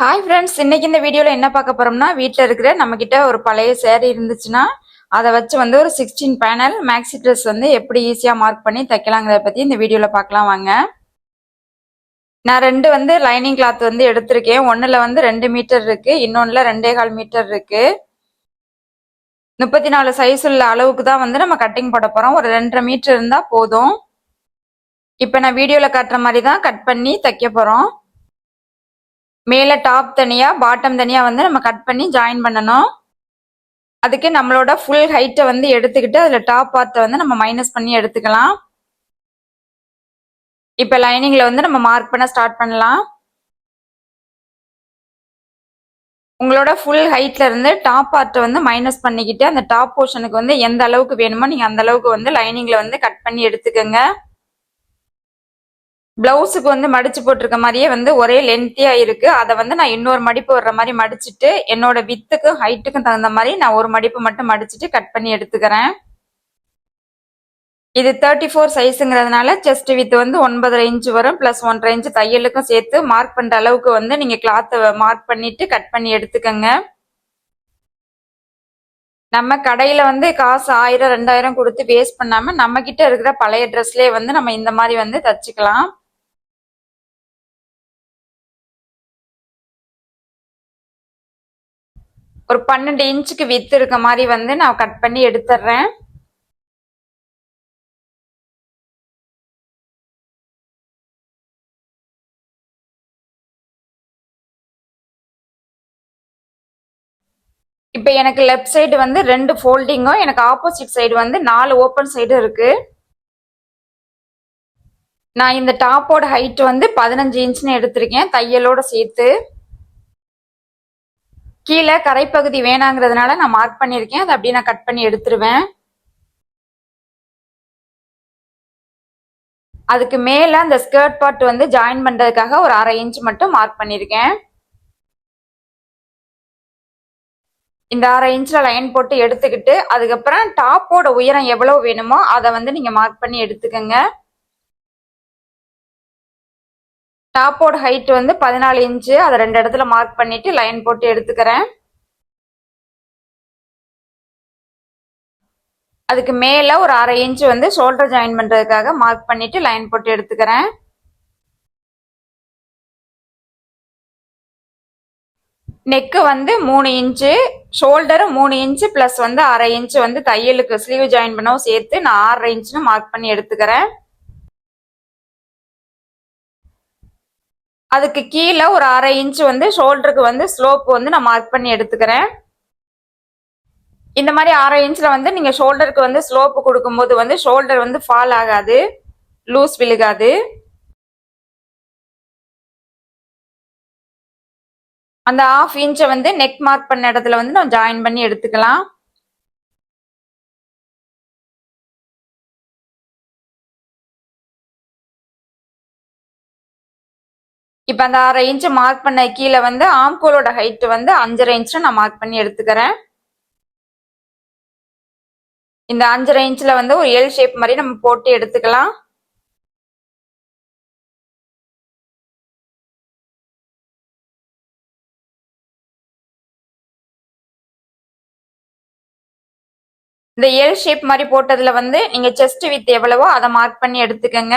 Hi friends இன்னைக்கு இந்த வீடியோவில் என்ன பார்க்க போறோம்னா வீட்டில் இருக்கிற நம்மக்கிட்ட ஒரு பழைய சேரீ இருந்துச்சுன்னா அதை வச்சு வந்து ஒரு சிக்ஸ்டீன் பேனல் மேக்ஸி ட்ரெஸ் வந்து எப்படி ஈஸியாக மார்க் பண்ணி தைக்கலாங்கிறத பற்றி இந்த வீடியோவில் பார்க்கலாம் வாங்க. நான் ரெண்டு வந்து லைனிங் கிளாத் வந்து எடுத்திருக்கேன். ஒன்றில் வந்து ரெண்டு மீட்டர் இருக்குது இன்னொன்றில் ரெண்டே கால் மீட்டர் இருக்குது முப்பத்தி நாலு சைஸ் உள்ள அளவுக்கு தான் வந்து நம்ம கட்டிங் போட போகிறோம் ஒரு ரெண்டரை மீட்டர் இருந்தால் போதும். இப்போ நான் வீடியோவில் காட்டுற மாதிரி தான் கட் பண்ணி தைக்க போகிறோம் மேலே டாப் தனியாக பாட்டம் தனியாக வந்து நம்ம கட் பண்ணி ஜாயின் பண்ணணும். அதுக்கு நம்மளோட ஃபுல் ஹைட்டை வந்து எடுத்துக்கிட்டு அதில் டாப் பார்ட்டை வந்து நம்ம மைனஸ் பண்ணி எடுத்துக்கலாம். இப்போ லைனிங்கில் வந்து நம்ம மார்க் பண்ண ஸ்டார்ட் பண்ணலாம். உங்களோட ஃபுல் ஹைட்ல இருந்து டாப் பார்ட்டை வந்து மைனஸ் பண்ணிக்கிட்டு அந்த டாப் போர்ஷனுக்கு வந்து எந்த அளவுக்கு வேணுமோ நீங்கள் அந்த அளவுக்கு வந்து லைனிங்ல வந்து கட் பண்ணி எடுத்துக்கோங்க. பிளவுஸுக்கு வந்து மடிச்சு போட்டிருக்க மாதிரியே வந்து ஒரே லென்த்தியா இருக்கு. அதை வந்து நான் இன்னொரு மடிப்பு வர்ற மாதிரி மடிச்சுட்டு என்னோட வித்துக்கும் ஹைட்டுக்கும் தகுந்த மாதிரி நான் ஒரு மடிப்பு மட்டும் மடிச்சுட்டு கட் பண்ணி எடுத்துக்கிறேன். இது தேர்ட்டி ஃபோர் சைஸுங்கிறதுனால செஸ்ட் வித் வந்து ஒன்பதரை இன்ச்சு வரும் பிளஸ் ஒன்றரை இன்ச்சு தையலுக்கும் சேர்த்து மார்க் பண்ணுற அளவுக்கு வந்து நீங்கள் கிளாத்தை மார்க் பண்ணிட்டு கட் பண்ணி எடுத்துக்கோங்க. நம்ம கடையில் வந்து காசு ஆயிரம் ரெண்டாயிரம் கொடுத்து வேஸ்ட் பண்ணாமல் நம்மக்கிட்ட இருக்கிற பழைய ட்ரெஸ்லேயே வந்து நம்ம இந்த மாதிரி வந்து தச்சுக்கலாம். ஒரு பன்னெண்டு இன்ச்சுக்கு வித்து இருக்க மாதிரி வந்து நான் கட் பண்ணி எடுத்துடுறேன் இப்போ எனக்கு லெஃப்ட் சைடு வந்து ரெண்டு ஃபோல்டிங்கும் எனக்கு ஆப்போசிட் சைடு வந்து நாலு ஓப்பன் சைடு இருக்கு. நான் இந்த டாப்போட ஹைட் வந்து பதினஞ்சு இன்ச்னு எடுத்திருக்கேன் தையலோட சேர்த்து. கீழே கரைப்பகுதி வேணாங்கிறதுனால நான் மார்க் பண்ணியிருக்கேன். அதை அப்படியே நான் கட் பண்ணி எடுத்துருவேன். அதுக்கு மேலே அந்த ஸ்கர்ட் பார்ட் வந்து ஜாயின் பண்ணுறதுக்காக ஒரு அரை இன்ச் மட்டும் மார்க் பண்ணியிருக்கேன். இந்த அரை இன்ச்ல லைன் போட்டு எடுத்துக்கிட்டு அதுக்கப்புறம் டாப்போட உயரம் எவ்வளவு வேணுமோ அதை வந்து நீங்க மார்க் பண்ணி எடுத்துக்கோங்க. டாப்போட ஹைட் வந்து பதினாலு இன்ச்சு அதை ரெண்டு இடத்துல மார்க் பண்ணிட்டு லைன் போட்டு எடுத்துக்கிறேன். அதுக்கு மேல ஒரு அரை இன்ச்சு வந்து ஷோல்டர் ஜாயின் பண்றதுக்காக மார்க் பண்ணிட்டு லைன் போட்டு எடுத்துக்கிறேன். நெக்கு வந்து மூணு இன்ச்சு ஷோல்டரும் மூணு இன்ச்சு பிளஸ் வந்து அரை இன்ச்சு வந்து தையலுக்கு ஸ்லீவ் ஜாயின் பண்ணவும் சேர்த்து நான் ஆறரை இன்ச்சுன்னு மார்க் பண்ணி எடுத்துக்கிறேன். அதுக்கு கீழே ஒரு அரை இன்ச் வந்து ஷோல்டருக்கு வந்து ஸ்லோப் வந்து நான் மார்க் பண்ணி எடுத்துக்கிறேன். இந்த மாதிரி அரை இன்ச்சில் வந்து நீங்கள் ஷோல்டருக்கு வந்து ஸ்லோப்பு கொடுக்கும்போது வந்து ஷோல்டர் வந்து ஃபால் ஆகாது லூஸ் விழுகாது. அந்த ஆஃப் இன்ச்சை வந்து நெக் மார்க் பண்ண இடத்துல வந்து நம்ம ஜாயின் பண்ணி எடுத்துக்கலாம். இப்போ அந்த ஆறு இன்ச்சு மார்க் பண்ண கீழே வந்து ஆம்கோலோட ஹைட் வந்து அஞ்சரை இன்ச்சு நான் மார்க் பண்ணி எடுத்துக்கிறேன். இந்த அஞ்சரை இன்ச்சில் வந்து ஒரு எல் ஷேப் மாதிரி நம்ம போட்டு எடுத்துக்கலாம். இந்த எல் ஷேப் மாதிரி போட்டதுல வந்து நீங்க செஸ்ட் வித் எவ்வளவோ அதை மார்க் பண்ணி எடுத்துக்கோங்க.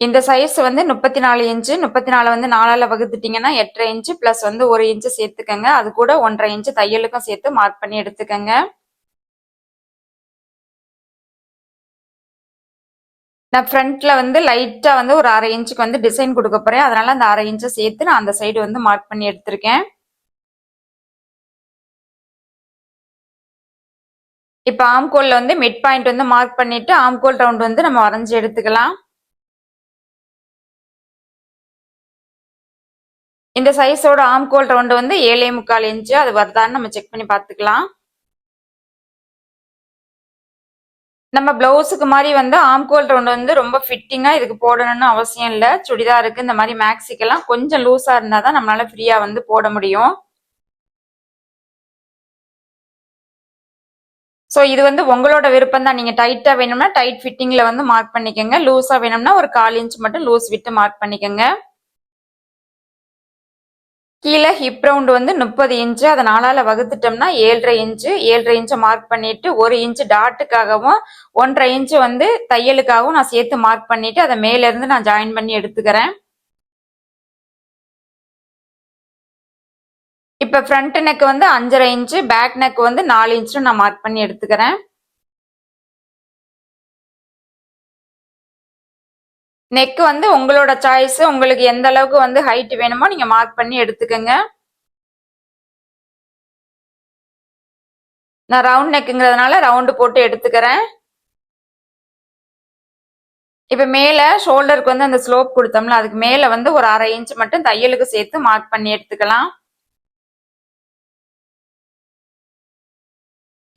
இந்த சைஸ் வந்து முப்பத்தி நாலு இன்ச்சு முப்பத்தி நாலு வந்து நாலால வகுத்துட்டீங்கன்னா எட்டரை இன்ச்சு பிளஸ் வந்து ஒரு இன்ச்சு சேர்த்துக்கங்க. அது கூட ஒன்றரை இன்ச்சு தையலுக்கும் சேர்த்து மார்க் பண்ணி எடுத்துக்கங்க. நான் ஃப்ரண்ட்ல வந்து லைட்டா வந்து ஒரு அரை இன்ச்சுக்கு வந்து டிசைன் கொடுக்க போறேன். அதனால அந்த அரை இன்ச்சை சேர்த்து நான் அந்த சைடு வந்து மார்க் பண்ணி எடுத்திருக்கேன். இப்போ ஆம்கோல்ல வந்து மிட் பாயிண்ட் வந்து மார்க் பண்ணிட்டு ஆம்கோல் ரவுண்ட் வந்து நம்ம வரைஞ்சி எடுத்துக்கலாம். இந்த சைஸோட ஆம்கோல் ரவுண்டு வந்து ஏழே முக்கால் இன்ச்சு அது வருதான்னு நம்ம செக் பண்ணி பார்த்துக்கலாம். நம்ம பிளவுஸுக்கு மாதிரி வந்து ஆம்கோல் ரவுண்டு வந்து ரொம்ப ஃபிட்டிங்காக இதுக்கு போடணும்னு அவசியம் இல்லை. சுடிதாருக்கு இந்த மாதிரி மேக்ஸிக்கெல்லாம் கொஞ்சம் லூஸாக இருந்தால் தான் நம்மளால ஃப்ரீயாக வந்து போட முடியும். ஸோ இது வந்து உங்களோட விருப்பம் தான். நீங்கள் டைட்டாக வேணும்னா டைட் ஃபிட்டிங்கில் வந்து மார்க் பண்ணிக்கோங்க. லூஸாக வேணும்னா ஒரு கால் இன்ச் மட்டும் லூஸ் விட்டு மார்க் பண்ணிக்கோங்க. கீழே ஹிப் ரவுண்ட் வந்து முப்பது இன்ச்சு அதை நாலால் வகுத்துட்டோம்னா ஏழரை இன்ச்சு ஏழரை இன்ச்சை மார்க் பண்ணிட்டு ஒரு இன்ச்சு டாட்டுக்காகவும் ஒன்றரை இன்ச்சு வந்து தையலுக்காகவும் நான் சேர்த்து மார்க் பண்ணிட்டு அதை மேலேருந்து நான் ஜாயின் பண்ணி எடுத்துக்கிறேன். இப்போ ஃப்ரண்ட் நெக் வந்து அஞ்சரை இன்ச்சு பேக் நெக் வந்து நாலு இன்ச்சுன்னு நான் மார்க் பண்ணி எடுத்துக்கிறேன். நெக் வந்து உங்களோட சாய்ஸ் உங்களுக்கு எந்த அளவுக்கு வந்து ஹைட் வேணுமோ நீங்க மார்க் பண்ணி எடுத்துக்கோங்க. நான் ரவுண்ட் நெக்குங்கிறதுனால ரவுண்டு போட்டு எடுத்துக்கிறேன். இப்ப மேல ஷோல்டருக்கு வந்து அந்த ஸ்லோப் கொடுத்தோம்ல அதுக்கு மேல வந்து ஒரு அரை இன்ச் மட்டும் தையலுக்கு சேர்த்து மார்க் பண்ணி எடுத்துக்கலாம்.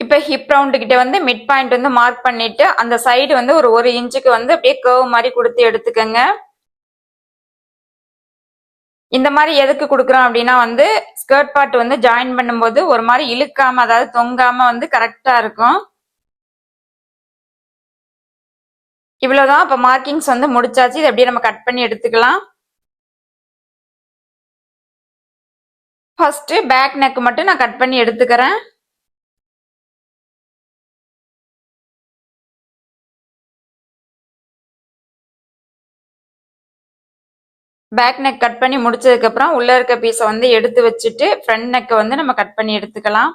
இப்ப ஹிப் ரவுண்டு கிட்ட வந்து மிட் பாயிண்ட் வந்து மார்க் பண்ணிட்டு அந்த சைடு வந்து ஒரு ஒரு இன்ச்சுக்கு வந்து அப்படியே கர்வ் மாதிரி கொடுத்து எடுத்துக்கோங்க. இந்த மாதிரி எதுக்கு கொடுக்குறோம் அப்படின்னா வந்து ஸ்கர்ட் பார்ட் வந்து ஜாயின் பண்ணும்போது ஒரு மாதிரி இழுக்காம அதாவது தொங்காம வந்து கரெக்டா இருக்கும். இவ்வளவுதான். இப்ப மார்க்கிங்ஸ் வந்து முடிச்சாச்சு. இதை அப்படியே நம்ம கட் பண்ணி எடுத்துக்கலாம். ஃபர்ஸ்ட் பேக் நெக் மட்டும் நான் கட் பண்ணி எடுத்துக்கிறேன். பேக் நெக் கட் பண்ணி முடிச்சதுக்கு அப்புறம் உள்ள இருக்க பீஸை வந்து எடுத்து வச்சுட்டு ஃப்ரண்ட் நெக்கை வந்து நம்ம கட் பண்ணி எடுத்துக்கலாம்.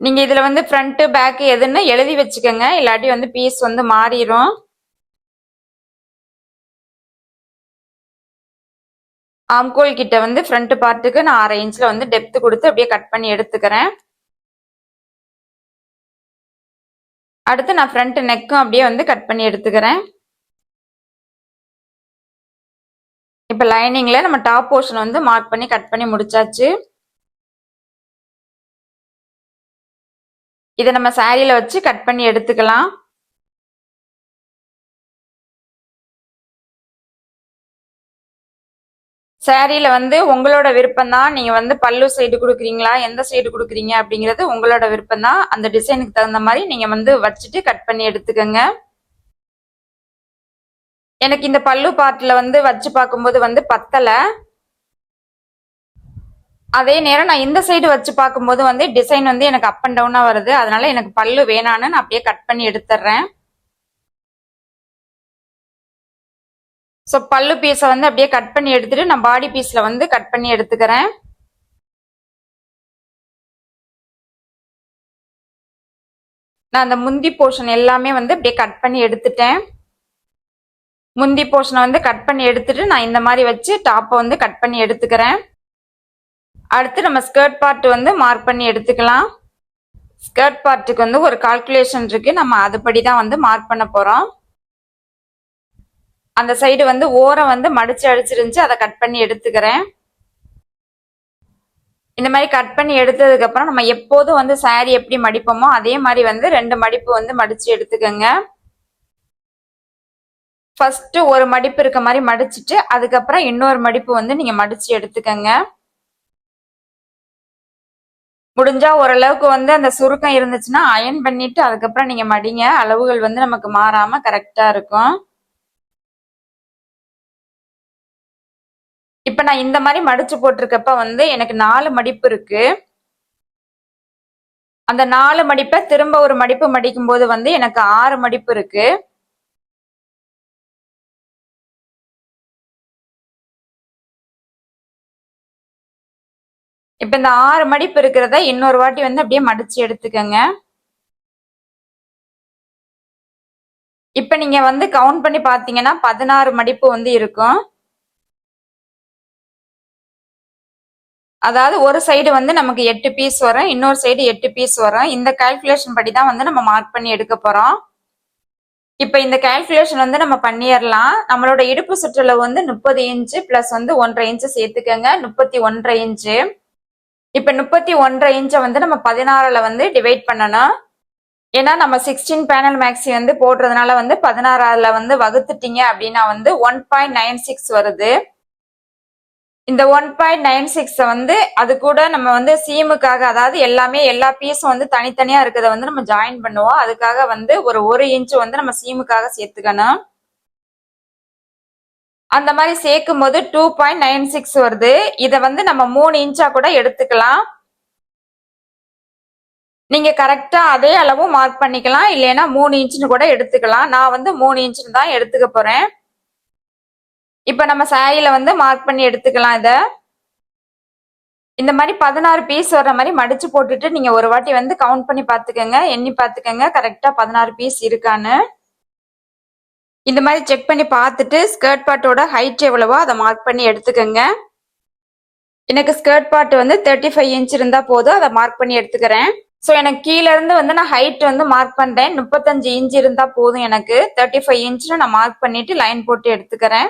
நீங்க இதுல வந்து ஃப்ரண்ட் பேக் எதுன்னு எழுதி வச்சுக்கோங்க. இல்லாட்டி வந்து பீஸ் வந்து மாறிடும் ஆம்கோல் கிட்ட வந்து ஃப்ரண்ட் பார்ட்டுக்கு நான் அரை இன்ச்ல வந்து டெப்த் கொடுத்து அப்படியே கட் பண்ணி எடுத்துக்கிறேன். அடுத்து நான் ஃப்ரண்ட் நெக்கும் அப்படியே வந்து கட் பண்ணி எடுத்துக்கிறேன். இப்போ லைனிங்கில் நம்ம டாப் போர்ஷன் வந்து மார்க் பண்ணி கட் பண்ணி முடிச்சாச்சு. இதை நம்ம சாரியில் வச்சு கட் பண்ணி எடுத்துக்கலாம். சாரியில் வந்து உங்களோட விருப்பம் தான். நீங்கள் வந்து பல்லு சைடு கொடுக்குறீங்களா? எந்த சைடு கொடுக்குறீங்க? அப்படிங்கிறது உங்களோட விருப்பம் தான். அந்த டிசைனுக்கு தகுந்த மாதிரி நீங்கள் வந்து வச்சுட்டு கட் பண்ணி எடுத்துக்கோங்க. எனக்கு இந்த பல்லு பார்ட்டில் வந்து வச்சு பார்க்கும்போது வந்து பத்தலை. அதே நேரம் நான் இந்த சைடு வச்சு பார்க்கும்போது வந்து டிசைன் வந்து எனக்கு அப் அண்ட் டவுனாக வருது. அதனால எனக்கு பல்லு வேணான்னு நான் அப்படியே கட் பண்ணி எடுத்துடுறேன் ஸோ பல்லு பீஸை வந்து அப்படியே கட் பண்ணி எடுத்துட்டு நான் பாடி பீஸில் வந்து கட் பண்ணி எடுத்துக்கிறேன். நான் அந்த முந்தி போர்ஷன் எல்லாமே வந்து அப்படியே கட் பண்ணி எடுத்துட்டேன். முந்தி போர்ஷனை வந்து கட் பண்ணி எடுத்துட்டு நான் இந்த மாதிரி வச்சு டாப்பை வந்து கட் பண்ணி எடுத்துக்கிறேன். அடுத்து நம்ம ஸ்கர்ட் பார்ட் வந்து மார்க் பண்ணி எடுத்துக்கலாம். ஸ்கர்ட் பார்ட்டுக்கு வந்து ஒரு கால்குலேஷன் இருக்கு. நம்ம அதுபடி தான் வந்து மார்க் பண்ண போறோம். அந்த சைடு வந்து ஓரம் வந்து மடிச்சு அடிச்சிருந்துச்சு அதை கட் பண்ணி எடுத்துக்கிறேன். இந்த மாதிரி கட் பண்ணி எடுத்ததுக்கு அப்புறம் நம்ம எப்போதும் வந்து சாரி எப்படி மடிப்போமோ அதே மாதிரி வந்து ரெண்டு மடிப்பு வந்து மடிச்சு எடுத்துக்கோங்க. ஃபர்ஸ்ட் ஒரு மடிப்பு இருக்க மாதிரி மடிச்சுட்டு அதுக்கப்புறம் இன்னொரு மடிப்பு வந்து நீங்க மடிச்சு எடுத்துக்கங்க. முடிஞ்சா ஓரளவுக்கு வந்து அந்த சுருக்கம் இருந்துச்சுன்னா அயன் பண்ணிட்டு அதுக்கப்புறம் நீங்க மடிங்க. அளவுகள் வந்து நமக்கு மாறாம கரெக்டா இருக்கும். இப்ப நான் இந்த மாதிரி மடிச்சு போட்டிருக்கப்ப வந்து எனக்கு நாலு மடிப்பு இருக்கு. அந்த நாலு மடிப்பை திரும்ப ஒரு மடிப்பு மடிக்கும் போது வந்து எனக்கு ஆறு மடிப்பு இருக்கு. இப்ப இந்த ஆறு மடிப்பு இருக்கிறத இன்னொரு வாட்டி வந்து அப்படியே மடிச்சு எடுத்துக்கோங்க. இப்ப நீங்க வந்து கவுண்ட் பண்ணி பாத்தீங்கன்னா பதினாறு மடிப்பு வந்து இருக்கும். அதாவது ஒரு சைடு வந்து நமக்கு எட்டு பீஸ் வரும் இன்னொரு சைடு எட்டு பீஸ் வரும். இந்த கால்குலேஷன் படி தான் வந்து நம்ம மார்க் பண்ணி எடுக்க போறோம். இப்ப இந்த கால்குலேஷன் வந்து நம்ம பண்ணிடலாம் நம்மளோட இடுப்பு சுற்றுல வந்து முப்பது இன்ச்சு பிளஸ் வந்து ஒன்றரை இன்ச்சு சேர்த்துக்கோங்க. முப்பத்தி ஒன்றரை இன்ச்சு இப்ப முப்பத்தி ஒன்றரை இன்ச்சை வந்து நம்ம பதினாறுல வந்து டிவைட் பண்ணணும். ஏன்னா நம்ம சிக்ஸ்டீன் பேனல் மேக்ஸி வந்து போடுறதுனால வந்து பதினாறுல வந்து வகுத்துட்டீங்க அப்படின்னா வந்து ஒன் பாயிண்ட் நைன் சிக்ஸ் வருது. இந்த ஒன் பாயிண்ட் நைன் சிக்ஸை வந்து அது கூட நம்ம வந்து சீமுக்காக அதாவது எல்லாமே எல்லா பீஸும் வந்து தனித்தனியா இருக்கிறத வந்து நம்ம ஜாயின் பண்ணுவோம். அதுக்காக வந்து ஒரு ஒரு இன்ச்சு வந்து நம்ம சீமுக்காக சேர்த்துக்கணும். அந்த மாதிரி சேர்க்கும் போது டூ பாயிண்ட் நைன் சிக்ஸ் வருது. இதை வந்து நம்ம மூணு இன்ச்சா கூட எடுத்துக்கலாம். நீங்க கரெக்டா அதே அளவு மார்க் பண்ணிக்கலாம். இல்லைன்னா மூணு இன்ச்சுன்னு கூட எடுத்துக்கலாம். நான் வந்து மூணு இன்ச்சுன்னு தான் எடுத்துக்க போறேன். இப்ப நம்ம சாயில வந்து மார்க் பண்ணி எடுத்துக்கலாம் இத. இந்த மாதிரி பதினாறு பீஸ் வர்ற மாதிரி மடிச்சு போட்டுட்டு நீங்க ஒரு வாட்டி வந்து கவுண்ட் பண்ணி பாத்துக்கோங்க எண்ணி பாத்துக்கோங்க கரெக்டா பதினாறு பீஸ் இருக்கான்னு. இந்த மாதிரி செக் பண்ணி பார்த்துட்டு ஸ்கர்ட் பாட்டோட ஹைட் எவ்வளவோ அதை மார்க் பண்ணி எடுத்துக்கோங்க. எனக்கு ஸ்கர்ட் பாட்டு வந்து தேர்ட்டி ஃபைவ் இன்ச் இருந்தா போதும் அதை மார்க் பண்ணி எடுத்துக்கிறேன். ஸோ எனக்கு கீழே இருந்து வந்து நான் ஹைட் வந்து மார்க் பண்றேன். முப்பத்தஞ்சு இன்ச் இருந்தா போதும் எனக்கு. தேர்ட்டி ஃபைவ் இன்ச்னு நான் மார்க் பண்ணிட்டு லைன் போட்டு எடுத்துக்கிறேன்.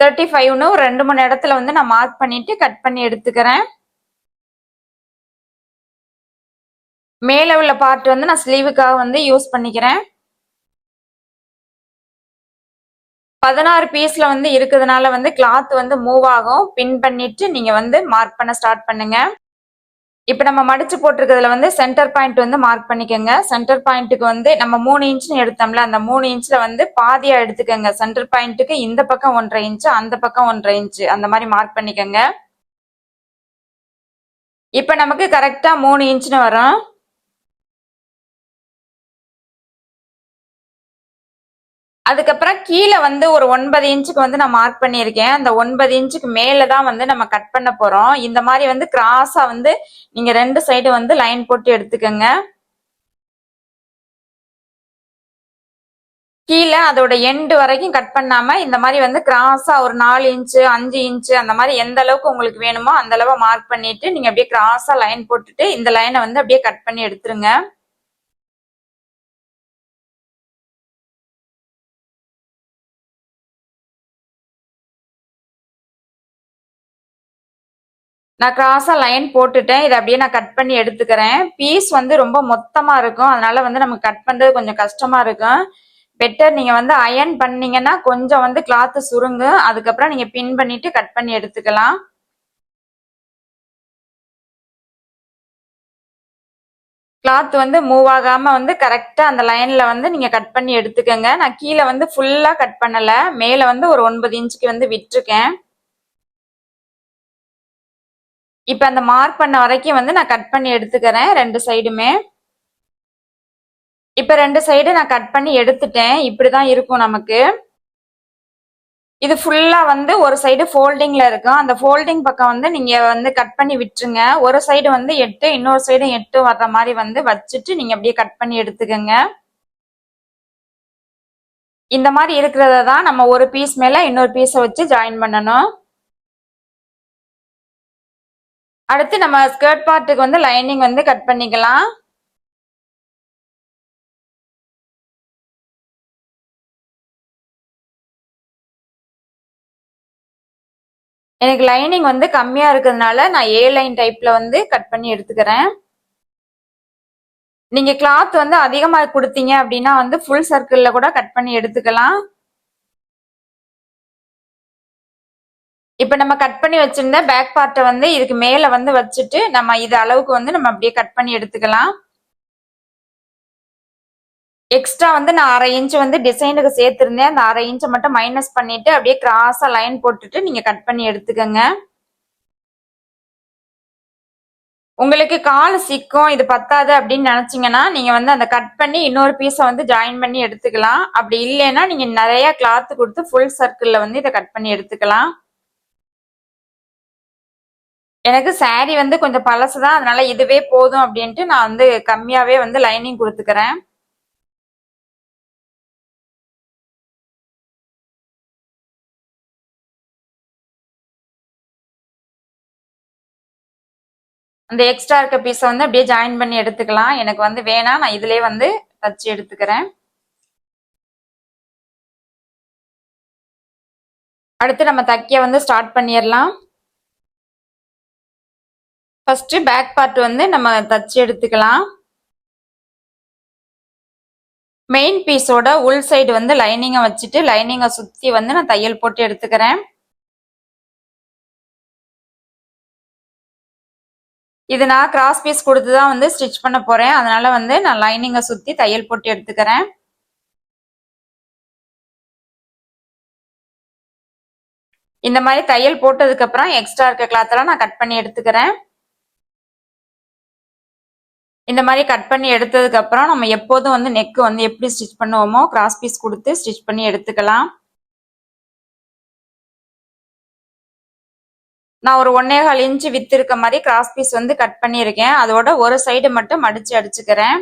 தேர்ட்டி ஃபைவ்னு ரெண்டு மூணு இடத்துல வந்து நான் மார்க் பண்ணிட்டு கட் பண்ணி எடுத்துக்கிறேன். மேலே உள்ள பார்ட் வந்து நான் ஸ்லீவுக்காக வந்து யூஸ் பண்ணிக்கிறேன். பதினாறு பீஸ்ல வந்து இருக்கிறதுனால வந்து கிளாத் வந்து மூவ் ஆகும். பின் பண்ணிட்டு நீங்க வந்து மார்க் பண்ண ஸ்டார்ட் பண்ணுங்க. இப்போ நம்ம மடிச்சு போட்டிருக்கிறதுல வந்து சென்டர் பாயிண்ட் வந்து மார்க் பண்ணிக்கோங்க. சென்டர் பாயிண்ட்டுக்கு வந்து நம்ம மூணு இன்ச்னு எடுத்தோம்ல அந்த மூணு இன்ச்ல வந்து பாதியா எடுத்துக்கோங்க. சென்டர் பாயிண்ட்டுக்கு இந்த பக்கம் ஒன்றரை இன்ச்சு அந்த பக்கம் ஒன்றரை இன்ச்சு அந்த மாதிரி மார்க் பண்ணிக்கோங்க. இப்போ நமக்கு கரெக்டா மூணு இன்ச்னு வரும். அதுக்கப்புறம் கீழே வந்து ஒரு ஒன்பது இன்ச்சுக்கு வந்து நான் மார்க் பண்ணியிருக்கேன். அந்த ஒன்பது இன்ச்சுக்கு மேலே தான் வந்து நம்ம கட் பண்ண போகிறோம் இந்த மாதிரி வந்து கிராஸாக வந்து நீங்கள் ரெண்டு சைடு வந்து லைன் போட்டு எடுத்துக்கோங்க. கீழே அதோட எண்டு வரைக்கும் கட் பண்ணாமல் இந்த மாதிரி வந்து கிராஸாக ஒரு நாலு இன்ச்சு அஞ்சு இன்ச்சு அந்த மாதிரி எந்த அளவுக்கு உங்களுக்கு வேணுமோ அந்த அளவை மார்க் பண்ணிட்டு நீங்கள் அப்படியே கிராஸாக லைன் போட்டுட்டு இந்த லைனை வந்து அப்படியே கட் பண்ணி எடுத்துருங்க. நான் கிராஸாக லைன் போட்டுட்டேன். இதை அப்படியே நான் கட் பண்ணி எடுத்துக்கிறேன். பீஸ் வந்து ரொம்ப மொத்தமாக இருக்கும். அதனால வந்து நமக்கு கட் பண்ணுறது கொஞ்சம் கஷ்டமாக இருக்கும். பெட்டர் நீங்கள் வந்து அயன் பண்ணீங்கன்னா கொஞ்சம் வந்து கிளாத்து சுருங்கு. அதுக்கப்புறம் நீங்கள் பின் பண்ணிட்டு கட் பண்ணி எடுத்துக்கலாம். கிளாத் வந்து மூவ் ஆகாமல் வந்து கரெக்டாக அந்த லைனில் வந்து நீங்கள் கட் பண்ணி எடுத்துக்கோங்க. நான் கீழே வந்து ஃபுல்லாக கட் பண்ணலை. மேலே வந்து ஒரு ஒன்பது இன்ச்சுக்கு வந்து விட்டுருக்கேன். இப்போ அந்த மார்க் பண்ண வரைக்கும் வந்து நான் கட் பண்ணி எடுத்துக்கிறேன் ரெண்டு சைடுமே இப்போ ரெண்டு சைடு நான் கட் பண்ணி எடுத்துட்டேன். இப்படி தான் இருக்கும் நமக்கு. இது ஃபுல்லாக வந்து ஒரு சைடு ஃபோல்டிங்கில் இருக்கும். அந்த ஃபோல்டிங் பக்கம் வந்து நீங்கள் வந்து கட் பண்ணி விட்டுருங்க. ஒரு சைடு வந்து எட்டு இன்னொரு சைடு எட்டு வர்ற மாதிரி வந்து வச்சுட்டு நீங்கள் அப்படியே கட் பண்ணி எடுத்துக்கோங்க. இந்த மாதிரி இருக்கிறத தான் நம்ம ஒரு பீஸ் மேலே இன்னொரு பீஸை வச்சு ஜாயின் பண்ணணும். அடுத்து நம்ம ஸ்கர்ட் பார்ட்டுக்கு வந்து லைனிங் வந்து கட் பண்ணிக்கலாம். எனக்கு லைனிங் வந்து கம்மியா இருக்கிறதுனால நான் ஏ லைன் டைப்ல வந்து கட் பண்ணி எடுத்துக்கிறேன். நீங்க கிளாத் வந்து அதிகமா கொடுத்தீங்க அப்படின்னா வந்து ஃபுல் சர்க்கிள்ல கூட கட் பண்ணி எடுத்துக்கலாம். இப்போ நம்ம கட் பண்ணி வச்சிருந்த பேக் பார்ட்டை வந்து இதுக்கு மேல வந்து வச்சுட்டு நம்ம இது அளவுக்கு வந்து நம்ம அப்படியே கட் பண்ணி எடுத்துக்கலாம். எக்ஸ்ட்ரா வந்து நான் அரை இன்ச்சு வந்து டிசைனுக்கு சேர்த்துருந்தேன். அந்த அரை இன்ச்சை மட்டும் மைனஸ் பண்ணிட்டு அப்படியே கிராஸா லைன் போட்டுட்டு நீங்க கட் பண்ணி எடுத்துக்கோங்க. உங்களுக்கு கால் சிக்கும் இது பத்தாது அப்படின்னு நினச்சிங்கன்னா நீங்கள் வந்து அந்த கட் பண்ணி இன்னொரு பீஸை வந்து ஜாயின் பண்ணி எடுத்துக்கலாம். அப்படி இல்லைன்னா நீங்கள் நிறையா கிளாத்து கொடுத்து ஃபுல் சர்க்கிளில் வந்து இதை கட் பண்ணி எடுத்துக்கலாம். எனக்கு சாரி வந்து கொஞ்சம் பழசு தான் அதனால இதுவே போதும் அப்படின்ட்டு நான் வந்து கம்மியாவே வந்து லைனிங் கொடுத்துக்கிறேன். அந்த எக்ஸ்ட்ரா இருக்க பீஸை வந்து அப்படியே ஜாயின் பண்ணி எடுத்துக்கலாம். எனக்கு வந்து வேணாம் நான் இதிலே வந்து தச்சு எடுத்துக்கிறேன். அடுத்து நம்ம தைக்க வந்து ஸ்டார்ட் பண்ணிடலாம். ஃபஸ்ட்டு பேக் பார்ட் வந்து நம்ம தச்சு எடுத்துக்கலாம். மெயின் பீஸோட உள் சைடு வந்து லைனிங்கை வச்சுட்டு லைனிங்கை சுற்றி வந்து நான் தையல் போட்டு எடுத்துக்கிறேன். இது நான் கிராஸ் பீஸ் கொடுத்து தான் வந்து ஸ்டிச் பண்ண போகிறேன் அதனால் வந்து நான் லைனிங்கை சுற்றி தையல் போட்டு எடுத்துக்கிறேன். இந்த மாதிரி தையல் போட்டதுக்கப்புறம் எக்ஸ்ட்ரா இருக்க கிளாத்தெல்லாம் நான் கட் பண்ணி எடுத்துக்கிறேன். இந்த மாதிரி கட் பண்ணி எடுத்ததுக்கப்புறம் நம்ம எப்போதும் வந்து நெக் வந்து எப்படி ஸ்டிச் பண்ணுவோமோ கிராஸ் பீஸ் கொடுத்து ஸ்டிச் பண்ணி எடுத்துக்கலாம். நான் ஒரு ஒன்னே கால் இன்ச்சு வித்து இருக்க மாதிரி கிராஸ் பீஸ் வந்து கட் பண்ணியிருக்கேன். அதோட ஒரு சைடு மட்டும் மடிச்சு அடிச்சுக்கிறேன்.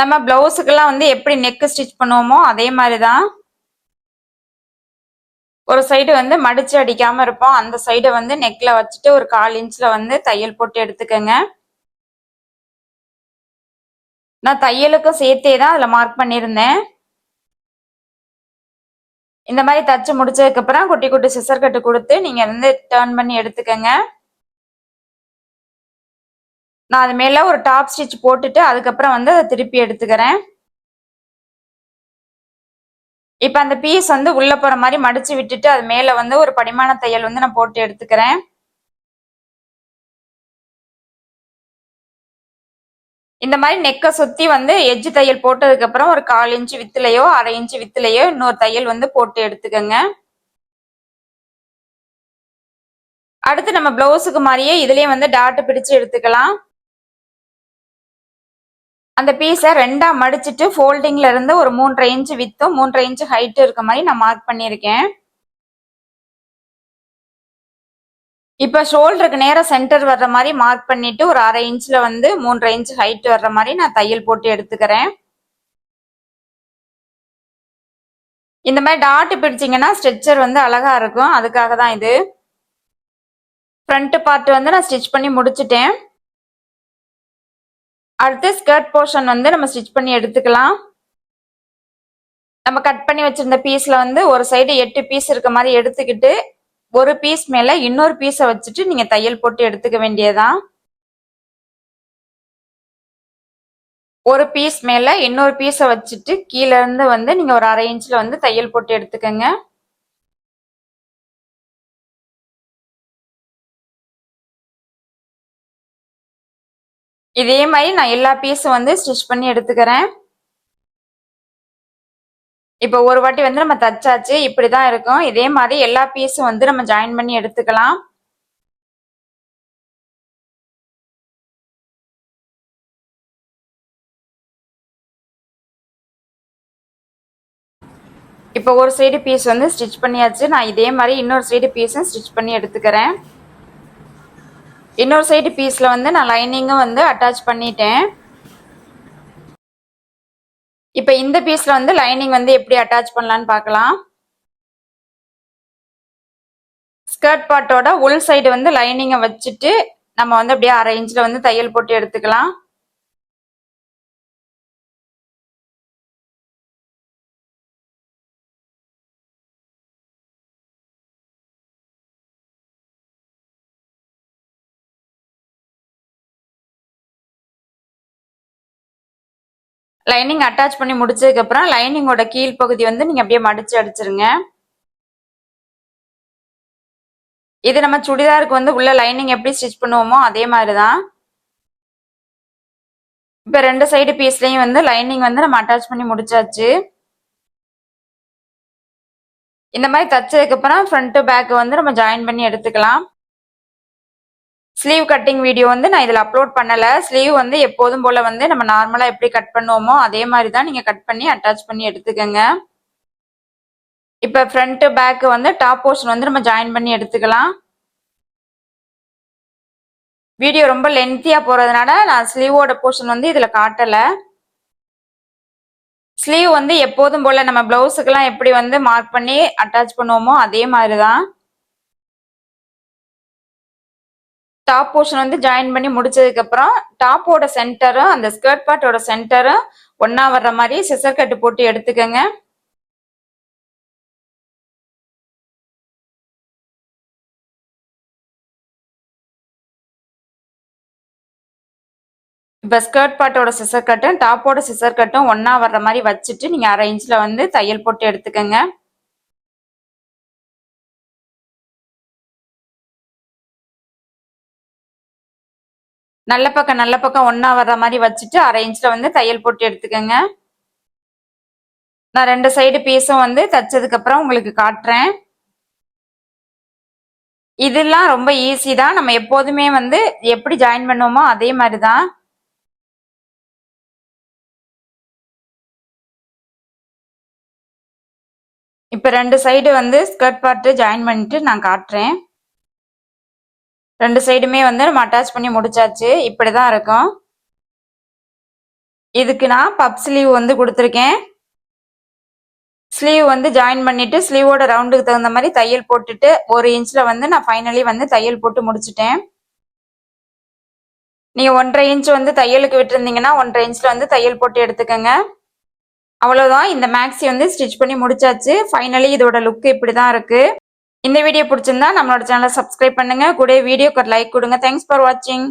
நம்ம பிளவுஸுக்கெல்லாம் வந்து எப்படி நெக்கு ஸ்டிச் பண்ணுவோமோ அதே மாதிரி தான். ஒரு சைடு வந்து மடிச்சு அடிக்காம இருப்போம். அந்த சைடை வந்து நெக்ல வச்சுட்டு ஒரு கால் இன்ச்ல வந்து தையல் போட்டு எடுத்துக்கோங்க. நான் தையலுக்கும் சேர்த்தே தான் அதில் மார்க் பண்ணியிருந்தேன். இந்த மாதிரி தச்சு முடிச்சதுக்கு அப்புறம் குட்டி குட்டி சிசர் கட்டு கொடுத்து நீங்க வந்து டேர்ன் பண்ணி எடுத்துக்கோங்க. நான் அது மேல ஒரு டாப் ஸ்டிச் போட்டுட்டு அதுக்கப்புறம் வந்து அதை திருப்பி எடுத்துக்கிறேன். இப்ப அந்த பீஸ் வந்து உள்ள போற மாதிரி மடிச்சு விட்டுட்டு அது மேல வந்து ஒரு படிமான தையல் வந்து நான் போட்டு எடுத்துக்கிறேன். இந்த மாதிரி நெக்கை சுத்தி வந்து எஜ்ஜு தையல் போட்டதுக்கு அப்புறம் ஒரு கால் இன்ச்சு வித்துலையோ அரை இன்ச்சு வித்துலையோ இன்னொரு தையல் வந்து போட்டு எடுத்துக்கோங்க. அடுத்து நம்ம பிளவுஸுக்கு மாதிரியே இதுலேயே வந்து டாட்டு பிடிச்சு எடுத்துக்கலாம். அந்த பீஸை ரெண்டாக மடிச்சுட்டு ஃபோல்டிங்கில் இருந்து ஒரு மூன்றரை இன்ச்சு வித்தும் மூன்றரை இன்ச்சு ஹைட்டு இருக்க மாதிரி நான் மார்க் பண்ணியிருக்கேன். இப்போ ஷோல்டருக்கு நேராக சென்டர் வர்ற மாதிரி மார்க் பண்ணிட்டு ஒரு அரை இன்ச்சில் வந்து மூன்றரை இன்ச் ஹைட் வர்ற மாதிரி நான் தையல் போட்டு எடுத்துக்கிறேன். இந்த மாதிரி டாட் பிடிச்சிங்கன்னா ஸ்ட்ரெச்சர் வந்து அழகாக இருக்கும். அதுக்காக தான் இது. ஃப்ரண்ட் பார்ட் வந்து நான் ஸ்டிச் பண்ணி முடிச்சிட்டேன். அடுத்து ஸ்கர்ட் போர்ஷன் வந்து நம்ம ஸ்டிச் பண்ணி எடுத்துக்கலாம். நம்ம கட் பண்ணி வச்சிருந்த பீஸ்ல வந்து ஒரு சைடு எட்டு பீஸ் இருக்க மாதிரி எடுத்துக்கிட்டு ஒரு பீஸ் மேல இன்னொரு பீஸை வச்சுட்டு நீங்க தையல் போட்டு எடுத்துக்க வேண்டியதான் ஒரு பீஸ் மேல இன்னொரு பீஸை வச்சுட்டு கீழே இருந்து வந்து நீங்க ஒரு அரை இன்ச்ல வந்து தையல் போட்டு எடுத்துக்கோங்க. இதே மாதிரி நான் எல்லா பீஸும் வந்து ஸ்டிச் பண்ணி எடுத்துக்கிறேன். இப்போ ஒரு வாட்டி வந்து நம்ம தச்சாச்சு இப்படிதான் இருக்கும். இதே மாதிரி எல்லா பீஸும் வந்து நம்ம ஜாயின் பண்ணி எடுத்துக்கலாம். இப்போ ஒரு சைடு பீஸ் வந்து ஸ்டிச் பண்ணியாச்சு. நான் இதே மாதிரி இன்னொரு சைடு பீஸும் ஸ்டிச் பண்ணி எடுத்துக்கிறேன். இன்னொரு சைடு பீஸில் வந்து நான் லைனிங்கும் வந்து அட்டாச் பண்ணிட்டேன். இப்போ இந்த பீஸில் வந்து லைனிங் வந்து எப்படி அட்டாச் பண்ணலான்னு பார்க்கலாம். ஸ்கர்ட் பார்ட்டோட உள் சைடு வந்து லைனிங்கை வச்சுட்டு நம்ம வந்து அப்படியே அரை இன்ச்சில் வந்து தையல் போட்டு எடுத்துக்கலாம். லைனிங் அட்டாச் பண்ணி முடிச்சதுக்கப்புறம் லைனிங்கோட கீழ் பகுதி வந்து நீங்கள் அப்படியே மடிச்சு அடிச்சிருங்க. இது நம்ம சுடிதாருக்கு வந்து உள்ள லைனிங் எப்படி ஸ்டிச் பண்ணுவோமோ அதே மாதிரி தான் இப்போ ரெண்டு சைடு பீஸ்லையும் வந்து லைனிங் வந்து நம்ம அட்டாச் பண்ணி முடிச்சாச்சு. இந்த மாதிரி தச்சதுக்கப்புறம் ஃப்ரண்ட்டு பேக் வந்து நம்ம ஜாயின் பண்ணி எடுத்துக்கலாம். ஸ்லீவ் கட்டிங் வீடியோ வந்து நான் இதில் அப்லோட் பண்ணலை. ஸ்லீவ் வந்து எப்போதும் போல் வந்து நம்ம நார்மலாக எப்படி கட் பண்ணுவோமோ அதே மாதிரி தான் நீங்கள் கட் பண்ணி அட்டாச் பண்ணி எடுத்துக்கோங்க. இப்போ ஃப்ரண்ட்டு பேக்கு வந்து டாப் போர்ஷன் வந்து நம்ம ஜாயின் பண்ணி எடுத்துக்கலாம். வீடியோ ரொம்ப லென்த்தியாக போகிறதுனால நான் ஸ்லீவோட போர்ஷன் வந்து இதில் காட்டலை. ஸ்லீவ் வந்து எப்போதும் போல் நம்ம ப்ளவுஸுக்கெல்லாம் எப்படி வந்து மார்க் பண்ணி அட்டாச் பண்ணுவோமோ அதே மாதிரி தான். டாப் போர்ஷன் வந்து ஜாயின் பண்ணி முடிச்சதுக்கு அப்புறம் டாப்போட சென்டரும் அந்த ஸ்கர்ட் பார்ட்டோட சென்டரும் ஒன்னா வர்ற மாதிரி சிசர் கட்டு போட்டு எடுத்துக்கோங்க. இப்போ ஸ்கர்ட் பார்ட்டோட சிசர் கட்டும் டாப்போட சிசர் கட்டும் ஒன்னா வர்ற மாதிரி வச்சுட்டு நீங்க அரை இன்ச்ல வந்து தையல் போட்டு எடுத்துக்கோங்க. நல்ல பக்கம் நல்ல பக்கம் ஒன்றா வர்ற மாதிரி வச்சுட்டு அரை இன்ச்சில் வந்து தையல் போட்டு எடுத்துக்கோங்க. நான் ரெண்டு சைடு பீஸும் வந்து தைச்சதுக்கப்புறம் உங்களுக்கு காட்டுறேன். இதெல்லாம் ரொம்ப ஈஸி தான். நம்ம எப்போதுமே வந்து எப்படி ஜாயின் பண்ணுவோமோ அதே மாதிரி தான் இப்போ ரெண்டு சைடு வந்து ஸ்கர்ட் பார்ட்டு ஜாயின் பண்ணிட்டு நான் காட்டுறேன். ரெண்டு சைடுமே வந்து நம்ம அட்டாச் பண்ணி முடிச்சாச்சு. இப்படி தான் இருக்கும். இதுக்கு நான் பப் ஸ்லீவ் வந்து கொடுத்துருக்கேன். ஸ்லீவ் வந்து ஜாயின் பண்ணிட்டு ஸ்லீவோட ரவுண்டுக்கு தகுந்த மாதிரி தையல் போட்டுட்டு ஒரு இன்ச்சில் வந்து நான் ஃபைனலி வந்து தையல் போட்டு முடிச்சிட்டேன். நீங்கள் ஒன்றரை இன்ச் வந்து தையலுக்கு விட்டுருந்தீங்கன்னா ஒன்றரை இன்ச்சில் வந்து தையல் போட்டு எடுத்துக்கோங்க. அவ்வளோதான் இந்த மேக்ஸி வந்து ஸ்டிச் பண்ணி முடிச்சாச்சு. ஃபைனலி இதோட லுக் இப்படி தான் இருக்கு. இந்த வீடியோ பிடிச்சிருந்தா நம்மளோட சேனலை சப்ஸ்கிரைப் பண்ணுங்க. கூட வீடியோக்கு ஒரு லைக் கொடுங்க. தேங்க்ஸ் ஃபார் வாட்சிங்